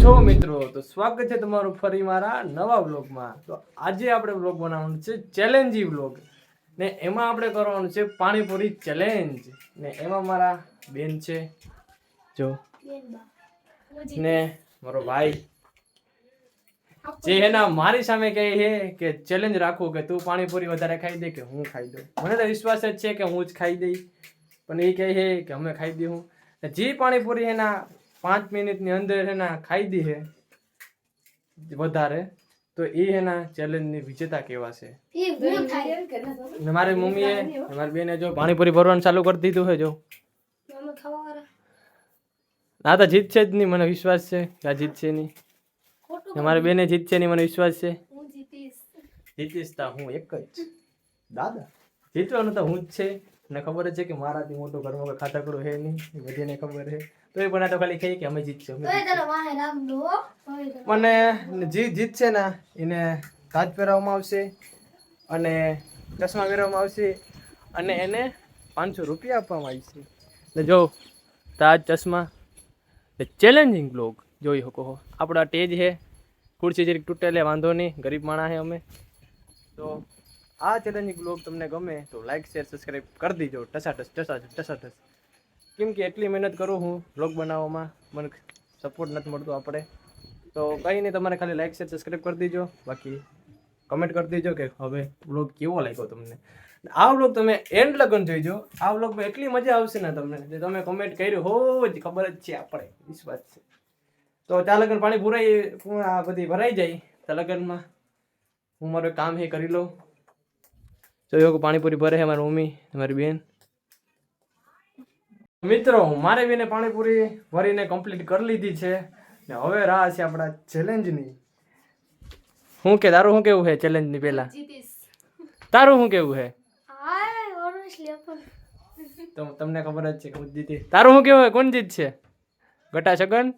છો મિત્રો? તો સ્વાગત છે તમારું ફરી મારા નવા વ્લોગમાં. તો આજે આપણે વ્લોગ બનાવવાનું છે ચેલેન્જી વ્લોગ. ને એમાં આપણે કરવાનું છે પાણીપુરી ચેલેન્જ. ને એમાં મારા બેન છે, જો. ને મારો ભાઈ. જે એના મારી સામે કહે છે કે ચેલેન્જ રાખવું કે તું પાણીપુરી વધારે ખાઈ દે કે હું ખાઈ દઉં. મને તો વિશ્વાસ જ છે કે હું જ ખાઈ દઈ પણ એ કહે છે કે અમે ખાઈ દઉં જે પાણીપુરી એના પાંચ મિનિટની અંદર એના ખાઈ દી છે વધારે તો એ એના ચેલેન્જની વિજેતા કહેવાશે ને મારી મમ્મીએ મારી બેને જો પાણીપુરી ભરવાનું ચાલુ કરી દીધું છે જો. ના તો જીતશે જ નહીં મને વિશ્વાસ છે કે આ જીતશે નહીં. મારી બેને જીતશે નહીં મને વિશ્વાસ છે. જીતીશ. તા હું એક જ. દાદા જીતવાનું તો હું જ છે. મને ખબર છે કે મારાથી મોટો ઘરમાં કોઈ ખાતાકડું છે નહીં એ બધાને ખબર છે તો એ તો ખાલી કહે કે અમે જીતશે. મને જે જીતશે ને એને તાજ પહેરાવવામાં આવશે અને ચશ્મા પહેરાવવામાં આવશે અને એને પાંચસો રૂપિયા આપવામાં આવશે. ને જો તાજ ચશ્મા ને ચેલેન્જિંગ બ્લોગ જોઈ શકો હો. આપણા ટેજ છે ખુરશી જરીક તૂટેલે વાંધો નહીં ગરીબ માણા છે અમે. તો આ ચેલેન્જિંગ બ્લોગ તમને ગમે તો લાઈક શેર સબસ્ક્રાઈબ કરી દીજો. ટસાટસ ટસાટસ ટસાટસ. કેમ કે એટલી મહેનત કરું હું બ્લોગ બનાવવામાં, મને સપોર્ટ નથી મળતો આપણે. તો કંઈ નહીં, તમારે ખાલી લાઈક શેર સબસ્ક્રાઈબ કરી દીજો. બાકી કમેન્ટ કરી દેજો કે હવે બ્લોગ કેવો લાગ્યો તમને. આ બ્લોગ તમે એન્ડ લગન જોઈજો. આ બ્લોગમાં એટલી મજા આવશે ને તમને. જે તમે કમેન્ટ કર્યું હોવ જ ખબર જ છે આપણે. વિશ્વાસ છે. તો ત્યાં લગન પાણી ભરાઈ આ બધી ભરાઈ જાય. ત્યાં લગનમાં હું મારું કામ હે કરી લઉં. કે પાણીપુરી ભરે છે મારી મમ્મી મારી બેન. મિત્રો મારે બીને પાણીપુરી ભરીને કમ્પ્લીટ કરી લીધી છે ને હવે રાહ છે આપણા ચેલેન્જની હું કે તારું શું કેવું છે ચેલેન્જની પહેલા? તારું શું કેવું છે? તો તમને ખબર જ છે કે હું જીતી. તારું શું કેવું કોણ જીત છે? ગટા છગન?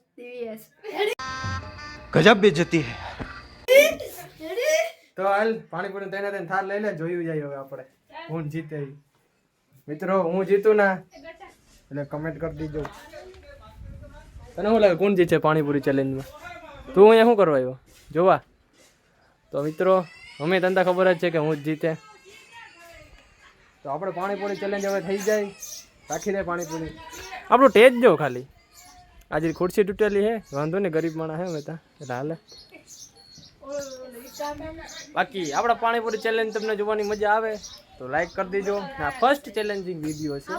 ગજબ બેજતી હે. તો હાલ પાણીપુરી તૈયાર થઈને થાર લઈ લે જોયું જાય હવે આપણે. હું જીતે મિત્રો હું જીતું ના? એટલે કમેન્ટ કરી દીજો. તને શું લાગે કોણ જીતશે પાણીપુરી ચેલેન્જમાં તું અહીંયા શું કરવા આવ્યો? જોવા. તો મિત્રો અમે તને ખબર જ છે કે હું જ જીતે. તો આપણે પાણીપુરી ચેલેન્જ હવે થઈ જાય. રાખી દે પાણીપુરી. આપણું ટેજ જો ખાલી. આજે ખુરશી તૂટેલી હે. વાંધો નહીં ગરીબ માણસ હે મેં તા એટલે હાલે. બાકી આપણા પાણીપુરી ચેલેન્જ તમને જોવાની મજા આવે તો લાઈક કરી દેજો. આ ફર્સ્ટ ચેલેન્જિંગ વીડિયો છે.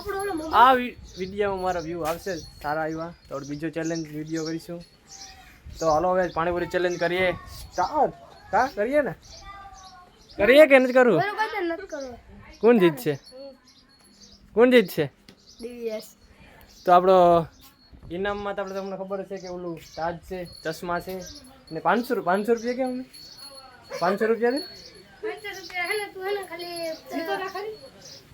આ વિડીયોમાં મારા વ્યૂ આવશે સારા આવ્યા. તો બીજો ચેલેન્જ વીડિયો કરીશું. તો હાલો હવે પાણીપુરી ચેલેન્જ કરીએ. સ્ટાર્ટ કા કરીએ ને? કરીએ કે નથી કરવું. કોણ જીતશે? કોણ જીતશે? તો આપણો ઇનામમાં તો આપણે તમને ખબર છે કે ઓલું તાજ છે ચશ્મા છે. ને પાંચસો પાંચસો રૂપિયા કેમ પાંચસો રૂપિયા.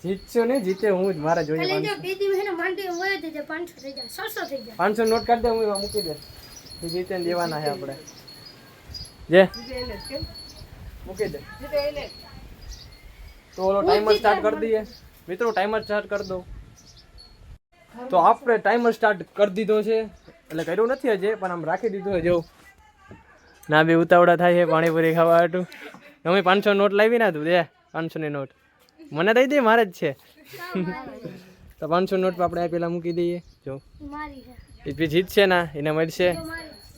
દે જીતશો ને જીતે હું જ મારે જોઈએ પાંચસો નોટ કાઢી દે હું મૂકી દે જીતે ને દેવાના છે આપણે. જે? મૂકી દે. તો ઓલો ટાઈમર સ્ટાર્ટ કરી દઈએ. મિત્રો ટાઈમર સ્ટાર્ટ કરી દો. તો આપણે ટાઈમર સ્ટાર્ટ કરી દીધો છે. એટલે કર્યું નથી હજે પણ આમ રાખી દીધું છે જો ના બે ઉતાવળા થાય છે પાણીપુરી ખાવા હાટું. અમે પાંચસો નોટ લાવી ના તું દે પાંચસો ની નોટ. મને દઈ દે મારે જ છે. તો પાંચસો નોટ આપણે પેલા મૂકી દઈએ. જો. એ પછી જીતશે ના એને મળશે.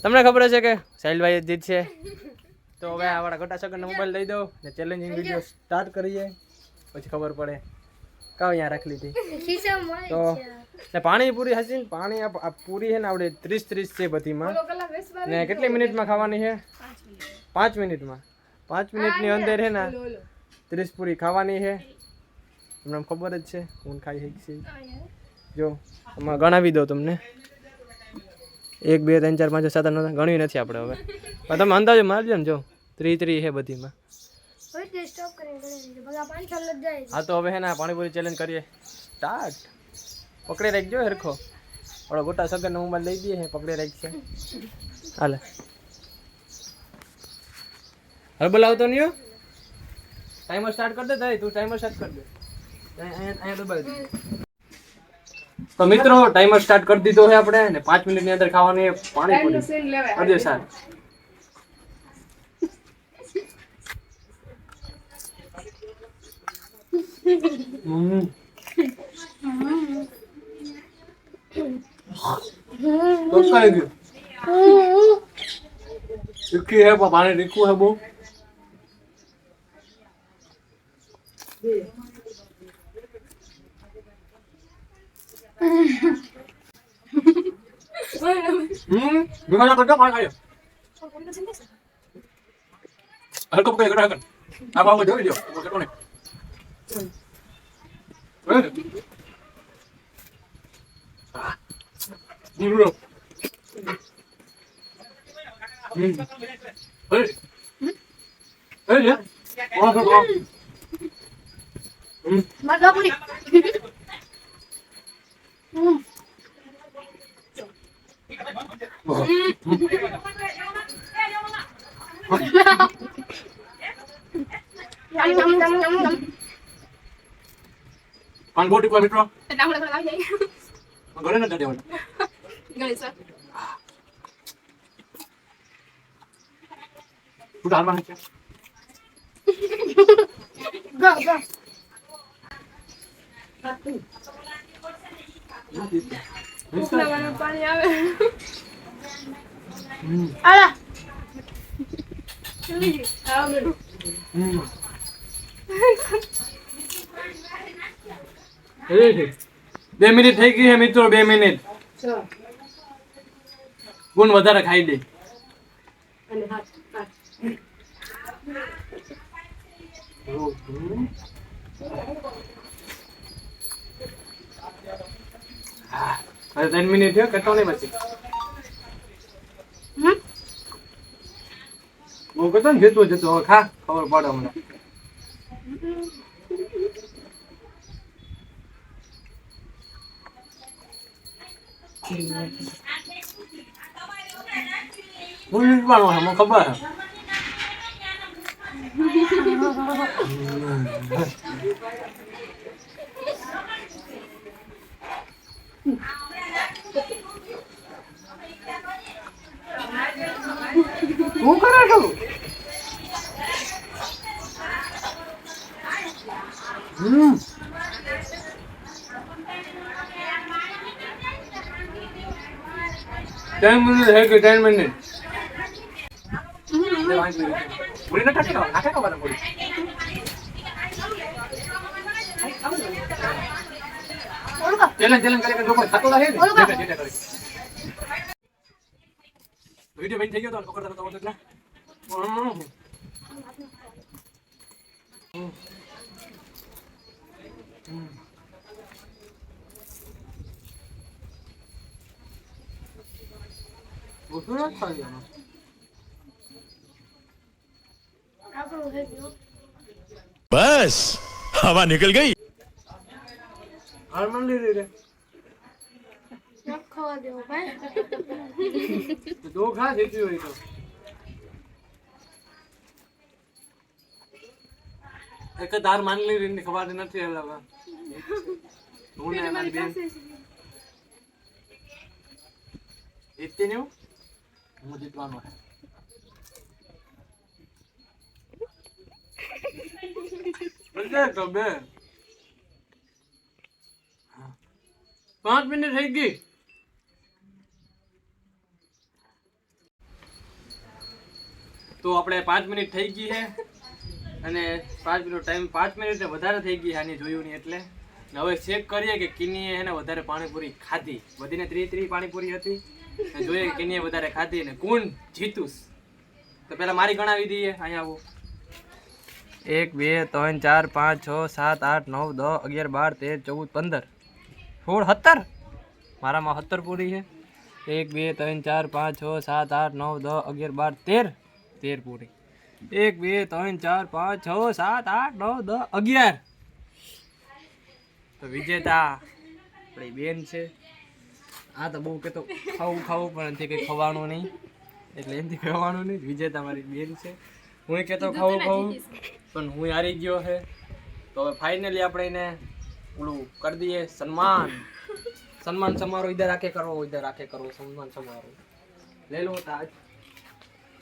તમને ખબર હશે કે સાહિલભાઈ જ જીતશે તો હવે આપણા ઘટા સગનનો મોબાઈલ લઈ દો ને ચેલેન્જિંગ વીડિયો સ્ટાર્ટ કરીએ. પછી ખબર પડે. કાવ અહીંયા રાખી લીધી. તો ને પાણીપુરી હશે ને પાણી આ પૂરી છે ને આપણે ત્રીસ ત્રીસ છે બધીમાં. ને કેટલી મિનિટમાં ખાવાની છે પાંચ મિનિટમાં. પાંચ મિનિટની અંદર છે ને ત્રીસ પૂરી ખાવાની છે તમને ખબર જ છે હું ખાઈ છે જો આમાં ગણાવી દો તમને. એક બે ત્રણ ચાર પાંચ સાત આઠ ગણવી નથી આપણે હવે. પણ તમે અંદાજો મારજો ને જો ત્રી ત્રી છે બધીમાં હા તો હવે હે ને પાણીપુરી ચેલેન્જ કરીએ. સ્ટાર્ટ પકડી રાખજો હરખો. ઓળો ગોટા સગન મોબાઈલ લઈ દઈએ પકડી રાખશે. હાલે. હવે બોલાવતો નહીં ટાઈમર સ્ટાર્ટ કરી દે તારી તું ટાઈમર સ્ટાર્ટ કરી દે. અહીંયા દબાવી દે. તો મિત્રો ટાઈમર સ્ટાર્ટ કરી દીધો છે આપણે ને પાંચ મિનિટની અંદર ખાવાની પાણી પૂરી. અડધે સાર હમ. કઈ ગયું તીખી હે પણ તીખું હે બહુ? હમ? ભીખાના કરતા પાણી ખાય હલકો પકડી કરા કર આ બાબુ જોઈ લ્યો કેટલો ને હમ હમ Hey. Hey, yeah. Wow, wow, wow. Hmm. પાણી બહુ ટીપા મિત્રો ઘરે નથી દેવાનું તું હાલમાં છે પાણી આવે હમ આલા હમ બે મિનિટ થઈ ગઈ છે મિત્રો બે મિનિટ ગુણ વધારે ખાઈ દે હવે ત્રણ મિનિટ થયો કેટલો નહીં પછી. બહુ કહેતો ને જતું જતું હવે ખા ખબર પડે હમણાં હું ખબર છે હું કરો છું? હમ. ટેન મિનિટ થઈ ગઈ ટેન મિનિટ પૂરી નથી ખાતી નાખે ખબર પૂરી ચેલેન્જ ચેલેન્જ કરે રહે ને. વિડિયો થઈ ગયો તો પકડતા એટલે નથી ખાઈ આમાં. बस હારમણ લીધી રે ખાવા દેવો ભાઈ દો ખા જેટલી હોય તો એક દાર માનલી રીની ખબર નથી હલાવા હું ને મારી બેન જીતી ન્યુ હું જીતવાનો હે બસ તો બે પાંચ મિનિટ થઈ ગઈ. તો આપણે પાંચ મિનિટ થઈ ગઈ છે. અને પાંચ મિનિટ ટાઈમ પાંચ મિનિટ વધારે થઈ ગઈ આની જોયું નહીં એટલે હવે ચેક કરીએ કે કિનીએ એને વધારે પાણીપુરી ખાધી. બધીને ત્રી ત્રી પાણીપુરી હતી. જોઈએ કે કિનીએ વધારે ખાધી ને કોણ જીતુસ? તો પહેલાં મારી ગણાવી દઈએ અહીંયા આવો. એક, બે, ત્રણ, ચાર, પાંચ, છ, સાત, આઠ, નવ, દસ, અગિયાર, બાર, તેર, ચૌદ, પંદર. સોળ સત્તર મારામાં સત્તર પૂરી છે. એક બે ત્રણ ચાર પાંચ છ સાત આઠ નવ દસ અગિયાર બાર તેર. તેર પૂરી. એક બે ત્રણ ચાર પાંચ છ સાત આઠ નવ દસ અગિયાર. તો વિજેતા આપણી બેન છે. આ તો બહુ કહેતો ખાવું ખાવું પણ એનાથી કંઈ ખવાનું નહીં. એટલે એનાથી ખાવાનું નહીં. વિજેતા મારી બેન છે. હું કહેતો ખાવું ખાવું પણ હું હારી ગયો છે. તો હવે ફાઇનલી આપણે એને ઓલું કરી દઈએ. સન્માન. સન્માન સમારોહ ઇધર આકે કરો ઇધર આકે કરો સન્માન સમારોહ. લે લો તાજ.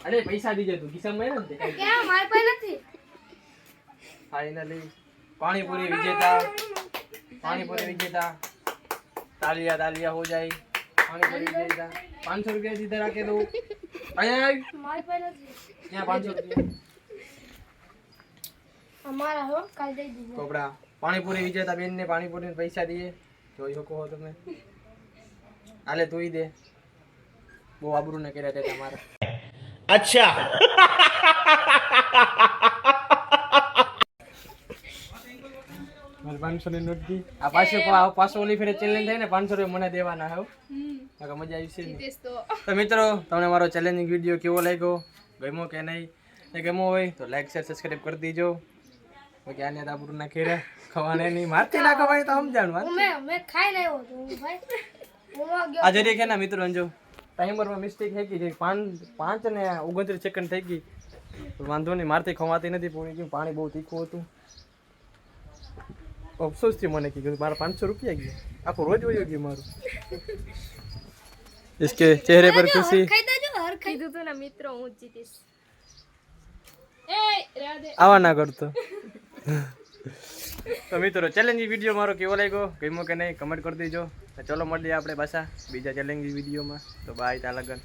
અરે પૈસા દીજે તું. ખિસ્સામાં હે ને તે ક્યાં? મારી પાસે નથી. ફાઇનલી પાણીપુરી વિજેતા. પાણીપુરી વિજેતા. તાલિયા તાલિયા હો જાય. પાણીપુરી વિજેતા. પાંચસો રૂપિયા દીધા રાખે દઉં. અહીંયા મારી પાસે નથી. ત્યાં પાંચસો રૂપિયા? અમારા હો કાલ દઈ દીધો કપડા. પાણીપુરી વિજેતા બેન ને પાણીપુરી પૈસા દઈએ. જોઈ શકો તમે. આલે તું દે. બહુ આબરુ ને કર્યા તે તમારા. અચ્છા. પાંચસો નોટ દી. આ પાછો પાછો ફેરે ચેલેન્જ થાય ને પાંચસો રૂપિયા મને દેવાના હો. કાકા મજા આવી છે તો. મિત્રો તમને મારો ચેલેન્જિંગ વીડિયો કેવો લાગ્યો? ગમ્યો કે નહીં? ગમ્યો હોય તો લાઈક શેર સબસ્ક્રાઈબ કરી દેજો. બાકી આને આબરૂ ના ખેરા ખવાને નહીં મારથી ના ખવાય તો સમજાણું વાત મેં મેં ખાઈ લાવ્યો હતો હું ભાઈ હું ગયો આ જરીક હે ને મિત્રો અંજો ટાઈમરમાં મિસ્ટેક થઈ ગઈ છે પાંચ પાંચ ને ઓગણત્રીસ સેકન્ડ થઈ ગઈ તો વાંધો નહીં મારથી ખવાતી નથી પૂરી ગયું પાણી બહુ તીખું હતું અફસોસ થયો મને કીધું મારા પાંચસો રૂપિયા ગયા આખું રોજ વયો ગયું મારું इसके चेहरे पर खुशी ખાઈ દેજો હર ખાઈ કીધું તું ને મિત્રો હું જીતીશ એ રાધે આવા ના કરતો તો મિત્રો ચેલેન્જ વીડિયો મારો કેવો લાગ્યો? ગમ્યો કે નહીં? કમેન્ટ કરી દેજો. ચલો મળીએ આપણે પાછા બીજા ચેલેન્જ વિડીયોમાં તો બાય ત્યાં લગન.